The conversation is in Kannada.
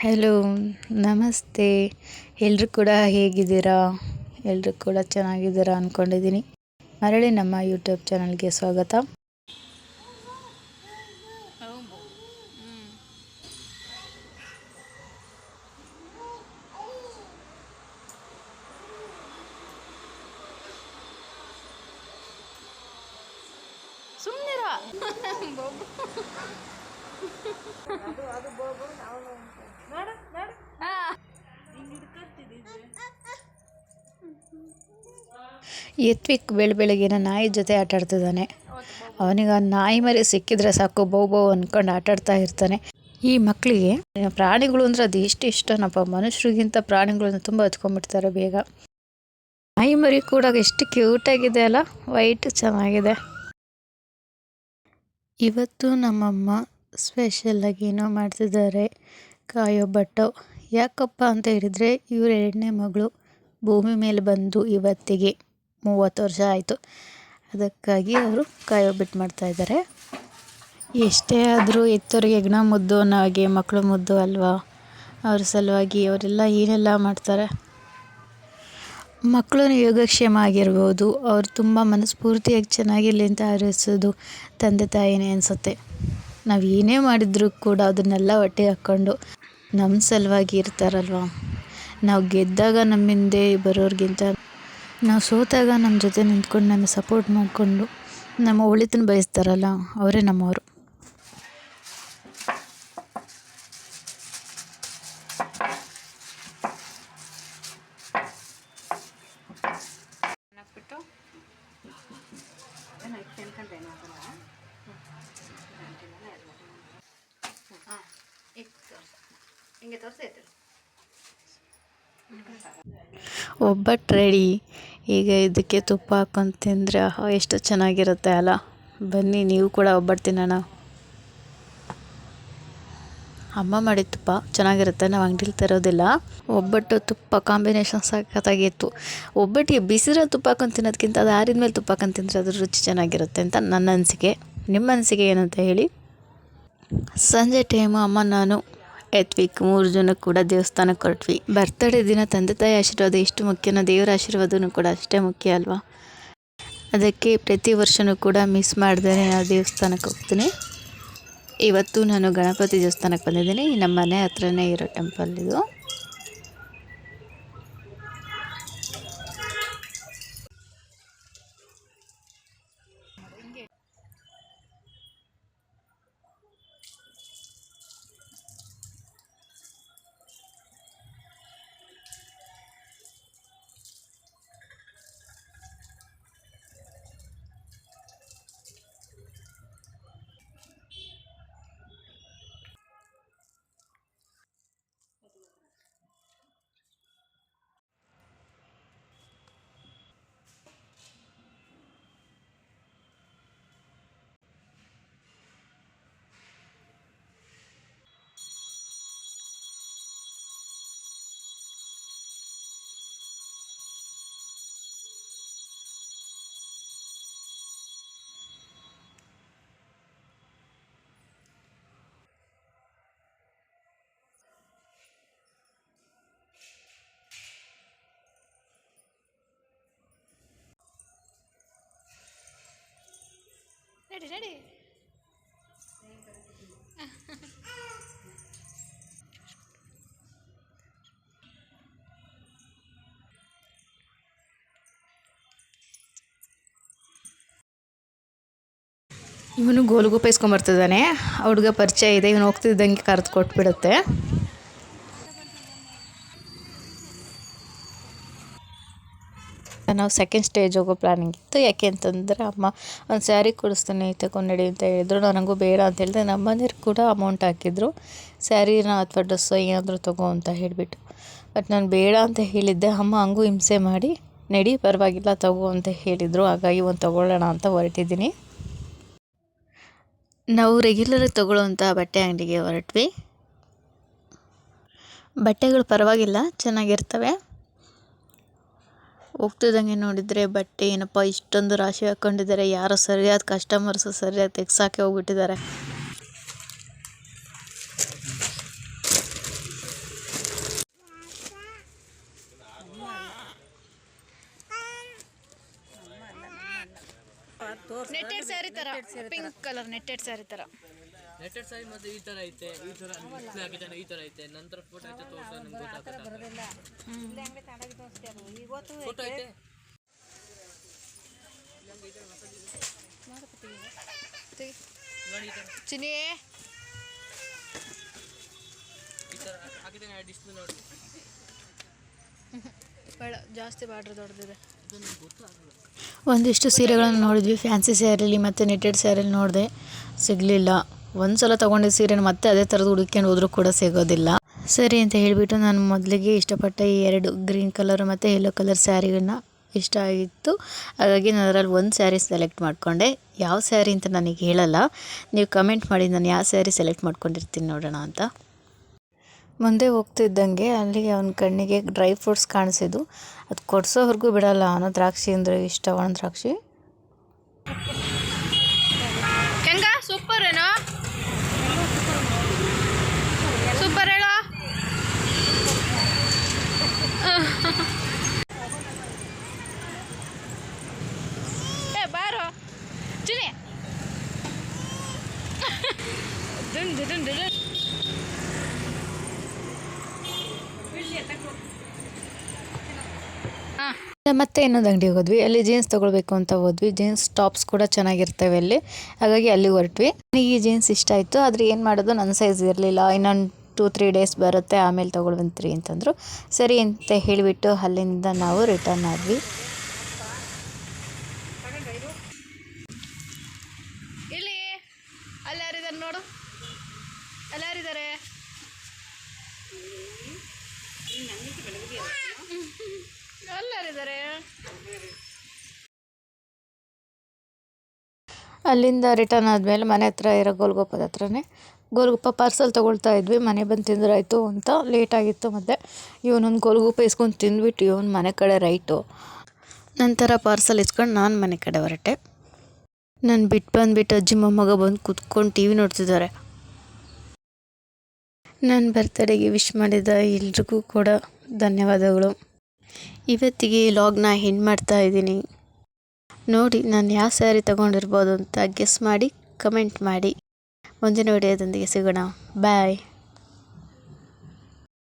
ಹಲೋ ನಮಸ್ತೆ. ಎಲ್ಲರೂ ಕೂಡ ಹೇಗಿದ್ದೀರಾ? ಎಲ್ಲರೂ ಕೂಡ ಚೆನ್ನಾಗಿದ್ದೀರಾ ಅಂದ್ಕೊಂಡಿದ್ದೀನಿ ಮರಳಿ ನಮ್ಮ ಯೂಟ್ಯೂಬ್ ಚಾನಲ್ಗೆ ಸ್ವಾಗತ. ಯತ್ವಿಕ್ ಬೆಳ ಬೆಳಗಿನ ನಾಯಿ ಜೊತೆ ಆಟ ಆಡ್ತಿದ್ದಾನೆ ಅವನಿಗೆ ಆ ನಾಯಿ ಮರಿ ಸಿಕ್ಕಿದ್ರೆ ಸಾಕು, ಬೌ ಬೌ ಅಂದ್ಕೊಂಡು ಆಟಾಡ್ತಾ ಇರ್ತಾನೆ. ಈ ಮಕ್ಕಳಿಗೆ ಪ್ರಾಣಿಗಳು ಅಂದ್ರೆ ಅದು ಎಷ್ಟು ಇಷ್ಟನಪ್ಪ. ಮನುಷ್ಯರಿಗಿಂತ ಪ್ರಾಣಿಗಳನ್ನ ತುಂಬ ಹಚ್ಕೊಂಡ್ಬಿಡ್ತಾರೆ ಬೇಗ. ನಾಯಿ ಮರಿ ಕೂಡ ಎಷ್ಟು ಕ್ಯೂಟಾಗಿದೆ ಅಲ್ಲ. ವೈಟ್ ಚೆನ್ನಾಗಿದೆ. ಇವತ್ತು ನಮ್ಮಮ್ಮ ಸ್ಪೆಷಲಾಗಿ ಏನೋ ಮಾಡ್ತಿದ್ದಾರೆ. ಕಾಯೋ ಕಾಯೊಬ್ಬಟ್ಟು ಯಾಕಪ್ಪ ಅಂತ ಹೇಳಿದರೆ ಇವ್ರ ಎರಡನೇ ಮಗಳು ಭೂಮಿ ಮೇಲೆ ಬಂದು ಇವತ್ತಿಗೆ ಮೂವತ್ತು ವರ್ಷ ಆಯಿತು. ಅದಕ್ಕಾಗಿ ಅವರು ಕಾಯೊಬ್ಬಟ್ಟು ಮಾಡ್ತಾಯಿದ್ದಾರೆ ಎಷ್ಟೇ ಆದರೂ ಎತ್ತೋರಿಗೆ ಹೆಗ್ಣ ಮುದ್ದು ಅನ್ನೋ ಹಾಗೆ ಮಕ್ಕಳು ಮುದ್ದು ಅಲ್ವಾ? ಅವ್ರ ಸಲುವಾಗಿ ಅವರೆಲ್ಲ ಏನೆಲ್ಲ ಮಾಡ್ತಾರೆ? ಮಕ್ಕಳು ಯೋಗಕ್ಷೇಮ ಆಗಿರ್ಬೋದು. ಅವ್ರು ತುಂಬ ಮನಸ್ಫೂರ್ತಿಯಾಗಿ ಚೆನ್ನಾಗಿರಲಿ ಅಂತ ಆರಿಸೋದು ತಂದೆ ತಾಯಿನೇ ಅನಿಸುತ್ತೆ. ನಾವು ಏನೇ ಮಾಡಿದರೂ ಕೂಡ ಅದನ್ನೆಲ್ಲ ಹೊಟ್ಟೆ ಹಾಕ್ಕೊಂಡು ನಮ್ಮ ಸಲುವಾಗಿ ಇರ್ತಾರಲ್ವ? ನಾವು ಗೆದ್ದಾಗ ನಮ್ಮ ಹಿಂದೆ ಬರೋರಿಗಿಂತ ನಾವು ಸೋತಾಗ ನಮ್ಮ ಜೊತೆ ನಿಂತ್ಕೊಂಡು ನಮಗೆ ಸಪೋರ್ಟ್ ಮಾಡಿಕೊಂಡು ನಮ್ಮ ಒಳಿತನ್ನ ಬಯಸ್ತಾರಲ್ಲ, ಅವರೇ ನಮ್ಮವರು. ಹಿಂಗೆ ತೋರಿಸೈತೆ ಒಬ್ಬಟ್ಟು ರೆಡಿ. ಈಗ ಇದಕ್ಕೆ ತುಪ್ಪ ಹಾಕೊಂಡು ತಿಂದರೆ ಆಹಾ, ಎಷ್ಟು ಚೆನ್ನಾಗಿರುತ್ತೆ ಅಲ್ಲ. ಬನ್ನಿ, ನೀವು ಕೂಡ ಒಬ್ಬಟ್ಟು ತಿನ್ನೋಣ. ಅಮ್ಮ ಮಾಡಿದ ತುಪ್ಪ ಚೆನ್ನಾಗಿರುತ್ತೆ, ನಾವು ಅಂಗಡಿಲಿ ತರೋದಿಲ್ಲ. ಒಬ್ಬಟ್ಟು ತುಪ್ಪ ಕಾಂಬಿನೇಷನ್ ಸಖತ್ತಾಗಿತ್ತು. ಒಬ್ಬಟ್ಟಿಗೆ ಬಿಸಿರೋ ತುಪ್ಪ ಹಾಕೊಂಡು ತಿನ್ನೋದಕ್ಕಿಂತ ಅದು ಆರಿದ ಮೇಲೆ ತುಪ್ಪ ಹಾಕೊಂಡು ತಿಂದರೆ ಅದ್ರ ರುಚಿ ಚೆನ್ನಾಗಿರುತ್ತೆ ಅಂತ ನನ್ನ ಅನಿಸಿಕೆ. ನಿಮ್ಮ ಅನಿಸಿಕೆ ಏನಂತ ಹೇಳಿ? ಸಂಜೆ ಟೈಮು ಅಮ್ಮ, ನಾನು ಎತ್ವಿಕ್ ಮೂರು ಜನ ಕೂಡ ದೇವಸ್ಥಾನಕ್ಕೆ ಹೊರಟ್ವಿ ಬರ್ತಡೇ ದಿನ ತಂದೆ ತಾಯಿ ಆಶೀರ್ವಾದ ಎಷ್ಟು ಮುಖ್ಯನೋ ದೇವರ ಆಶೀರ್ವಾದನೂ ಕೂಡ ಅಷ್ಟೇ ಮುಖ್ಯ ಅಲ್ವಾ? ಅದಕ್ಕೆ ಪ್ರತಿ ವರ್ಷವೂ ಕೂಡ ಮಿಸ್ ಮಾಡ್ದೇ ನಾನು ದೇವಸ್ಥಾನಕ್ಕೆ ಹೋಗ್ತೀನಿ. ಇವತ್ತು ನಾನು ಗಣಪತಿ ದೇವಸ್ಥಾನಕ್ಕೆ ಬಂದಿದ್ದೀನಿ. ನಮ್ಮ ಮನೆ ಹತ್ರನೇ ಇರೋ ಟೆಂಪಲ್ ಇದು. ನಡಿ ನಡಿ ಇವನು ಗೋಲ್ಗುಪ್ಪ ಇಸ್ಕೊಂಬರ್ತಿದ್ದಾನೆ. ಹುಡುಗ ಪರಿಚಯ ಇದೆ ಇವನು ಹೋಗ್ತಿದ್ದಂಗೆ ಕರೆದು ಕೊಟ್ಬಿಡುತ್ತೆ. ನಾವು ಸೆಕೆಂಡ್ ಸ್ಟೇಜ್ ಹೋಗೋ ಪ್ಲ್ಯಾನಿಂಗ್ ಇತ್ತು. ಯಾಕೆ ಅಂತಂದರೆ ಅಮ್ಮ ಒಂದು ಸ್ಯಾರಿ ಕೊಡಿಸ್ತಾನೆ ತಗೊಂಡು ಅಂತ ಹೇಳಿದ್ರು. ನನಗೂ ಬೇಡ ಅಂತ ಹೇಳಿದೆ ನಮ್ಮ ಮನೆಯವ್ರು ಕೂಡ ಅಮೌಂಟ್ ಹಾಕಿದ್ರು. ಸ್ಯಾರಿನ ಅಥವಾ ಡ್ರೆಸ್ಸು ಏನಾದರೂ ತಗೋ ಅಂತ ಹೇಳಿಬಿಟ್ಟು. ಬಟ್ ನಾನು ಬೇಡ ಅಂತ ಹೇಳಿದ್ದೆ. ಅಮ್ಮ ಹಂಗೂ ಹಿಂಸೆ ಮಾಡಿ, ನಡಿ, ಪರವಾಗಿಲ್ಲ, ತಗೋ ಅಂತ ಹೇಳಿದರು. ಹಾಗಾಗಿ ಒಂದು ತಗೊಳ್ಳೋಣ ಅಂತ ಹೊರಟಿದ್ದೀನಿ. ನಾವು ರೆಗ್ಯುಲರಾಗಿ ತಗೊಳ್ಳೋವಂಥ ಬಟ್ಟೆ ಅಂಗಡಿಗೆ ಹೊರಟ್ವಿ. ಬಟ್ಟೆಗಳು ಪರವಾಗಿಲ್ಲ, ಚೆನ್ನಾಗಿರ್ತವೆ. ಹೋಗ್ತಿದ್ದಂಗೆ ನೋಡಿದರೆ ಬಟ್ಟೆ ಏನಪ್ಪ ಇಷ್ಟೊಂದು ರಾಶಿ ಹಾಕ್ಕೊಂಡಿದ್ದಾರೆ, ಯಾರೋ ಸರಿಯಾದ ಕಸ್ಟಮರ್ಸು ಸರಿಯಾಗಿ ತೆಗ್ಸಾಕೆ ಹೋಗ್ಬಿಟ್ಟಿದ್ದಾರೆ. ನೆಟ್ಟೆಡ್ ಸ್ಯಾರಿ ತರ ಪಿಂಕ್ ಕಲರ್ ನೆಟ್ಟೆಡ್ ಸ್ಯಾರಿ ತರ. ನೆಟ್ಟೆಡ್ ಸಾರಿ ಮತ್ತೆ ಈ ತರ ಐತೆ ಈ ತರ ಹಾಕಿದ್ದಾನೆ ಈ ತರ ಐತೆ. ನಂತರ ಫೋಟೋ ಐತೆ ತೋರ್ಸೋ ನಿಮ್ಗೆ ಗೊತ್ತಾಗುತ್ತೆ ಫೋಟೋ ಐತೆ. ನೋಡಿ ಈ ತರ. ಚಿನಿ ಈ ತರ ಹಾಕಿದ್ದಾನೆ ಡಿಸ್ಪ್ಲೇ ನೋಡಿ. ಬೇಡ ಜಾಸ್ತಿ ಬಾರ್ಡ್ರ್ ದೊಡ್ಡದಿದೆ. ಒಂದಿಷ್ಟು ಸೀರೆಗಳನ್ನು ನೋಡಿದ್ವಿ. ಫ್ಯಾನ್ಸಿ ಸ್ಯಾರಿಲಿ ಮತ್ತು ನೆಟೆಡ್ ಸ್ಯಾರಿಲಿ ನೋಡಿದೆ. ಸಿಗಲಿಲ್ಲ. ಒಂದು ಸಲ ತೊಗೊಂಡಿದ್ದ ಸೀರೆನ ಮತ್ತೆ ಅದೇ ಥರದ್ದು ಹುಡುಕ್ಕೊಂಡು ಹೋದರೂ ಕೂಡ ಸಿಗೋದಿಲ್ಲ. ಸರಿ ಅಂತ ಹೇಳಿಬಿಟ್ಟು ನಾನು ಮೊದಲಿಗೆ ಇಷ್ಟಪಟ್ಟ ಈ ಎರಡು ಗ್ರೀನ್ ಕಲರ್ ಮತ್ತು ಯೆಲ್ಲೋ ಕಲರ್ ಸ್ಯಾರಿಗಳನ್ನ ಇಷ್ಟ ಆಗಿತ್ತು. ಹಾಗಾಗಿ ನಾನು ಅದರಲ್ಲಿ ಒಂದು ಸ್ಯಾರಿ ಸೆಲೆಕ್ಟ್ ಮಾಡಿಕೊಂಡೆ. ಯಾವ ಸ್ಯಾರಿ ಅಂತ ನನಗೆ ಹೇಳಲ್ಲ. ನೀವು ಕಮೆಂಟ್ ಮಾಡಿ ನಾನು ಯಾವ ಸ್ಯಾರಿ ಸೆಲೆಕ್ಟ್ ಮಾಡ್ಕೊಂಡಿರ್ತೀನಿ ನೋಡೋಣ ಅಂತ. ಮುಂದೆ ಹೋಗ್ತಿದ್ದಂಗೆ ಅಲ್ಲಿ ಅವನ ಕಣ್ಣಿಗೆ ಡ್ರೈ ಫ್ರೂಟ್ಸ್ ಕಾಣಿಸಿದ್ದು. ಅದು ಕೊಡಿಸೋವರೆಗೂ ಬಿಡಲ್ಲ. ಅವನು ದ್ರಾಕ್ಷಿ ಅಂದರೆ ಇಷ್ಟ ಒಣ ದ್ರಾಕ್ಷಿ. ಮತ್ತೆ ಇನ್ನೊಂದು ಅಂಗಡಿಗೆ ಹೋದ್ವಿ. ಅಲ್ಲಿ ಜೀನ್ಸ್ ತಗೊಳ್ಬೇಕು ಅಂತ ಹೋದ್ವಿ. ಜೀನ್ಸ್ ಟಾಪ್ಸ್ ಕೂಡ ಚೆನ್ನಾಗಿರ್ತವೆ ಅಲ್ಲಿ. ಹಾಗಾಗಿ ಅಲ್ಲಿ ಹೊರಟ್ವಿ. ನನಗೆ ಈ ಜೀನ್ಸ್ ಇಷ್ಟ ಆಯಿತು. ಆದರೆ ಏನು ಮಾಡೋದು? ನನ್ನ ಸೈಜ್ ಇರಲಿಲ್ಲ. ಇನ್ನೊಂದು ಟೂ ತ್ರೀ ಡೇಸ್ ಬರುತ್ತೆ. ಆಮೇಲೆ ತೊಗೊಳ್ವಂತ್ರಿ ಅಂತಂದರು. ಸರಿ ಅಂತ ಹೇಳಿಬಿಟ್ಟು ಅಲ್ಲಿಂದ ನಾವು ರಿಟರ್ನ್ ಆದ್ವಿ ಇಲ್ಲಿ ಅಲ್ಲಿ ಯಾರಿದ್ದಾರೆ ನೋಡು ಅಲ್ಲಿ ಯಾರಿದ್ದಾರೆ ಅಲ್ಲಿಂದ ರಿಟರ್ನ್ ಆದಮೇಲೆ ಮನೆ ಹತ್ರ ಇರೋ ಗೋಲ್ಗೊಪ್ಪದ ಹತ್ರನೇ. ಗೋಲ್ಗುಪ್ಪ ಪಾರ್ಸಲ್ ತೊಗೊಳ್ತಾ ಇದ್ವಿ, ಮನೆ ಬಂದು ತಿಂದ್ರಾಯಿತು ಅಂತ ಲೇಟ್ ಆಗಿತ್ತು ಮತ್ತು. ಇವನೊಂದು ಗೋಲ್ಗುಪ್ಪ ಇಸ್ಕೊಂಡು ತಿಂದ್ಬಿಟ್ಟು ಇವನು ಮನೆ ಕಡೆ ರೈಟು. ನಂತರ ಪಾರ್ಸಲ್ ಇಸ್ಕೊಂಡು ನಾನು ಮನೆ ಕಡೆ ಹೊರಟೆ. ನಾನು ಬಿಟ್ಟು ಬಂದುಬಿಟ್ಟು ಅಜ್ಜಿ ಮೊಮ್ಮಗ ಬಂದು ಕೂತ್ಕೊಂಡು ಟಿ ವಿ ನೋಡ್ತಿದ್ದಾರೆ ನನ್ನ ಬರ್ತಡೆಗೆ ವಿಶ್ ಮಾಡಿದ ಎಲ್ರಿಗೂ ಕೂಡ ಧನ್ಯವಾದಗಳು. ಇವತ್ತಿಗೆ ಈ ಲಾಗ್ನ ಹೆಣ್ಣು ಮಾಡ್ತಾ ಇದ್ದೀನಿ. ನೋಡಿ, ನಾನು ಯಾವ ಸ್ಯಾರಿ ತೊಗೊಂಡಿರ್ಬೋದು ಅಂತ ಗೆಸ್ ಮಾಡಿ ಕಮೆಂಟ್ ಮಾಡಿ. ಮುಂದಿನ ವಿಡಿಯೋದೊಂದಿಗೆ ಸಿಗೋಣ. ಬಾಯ್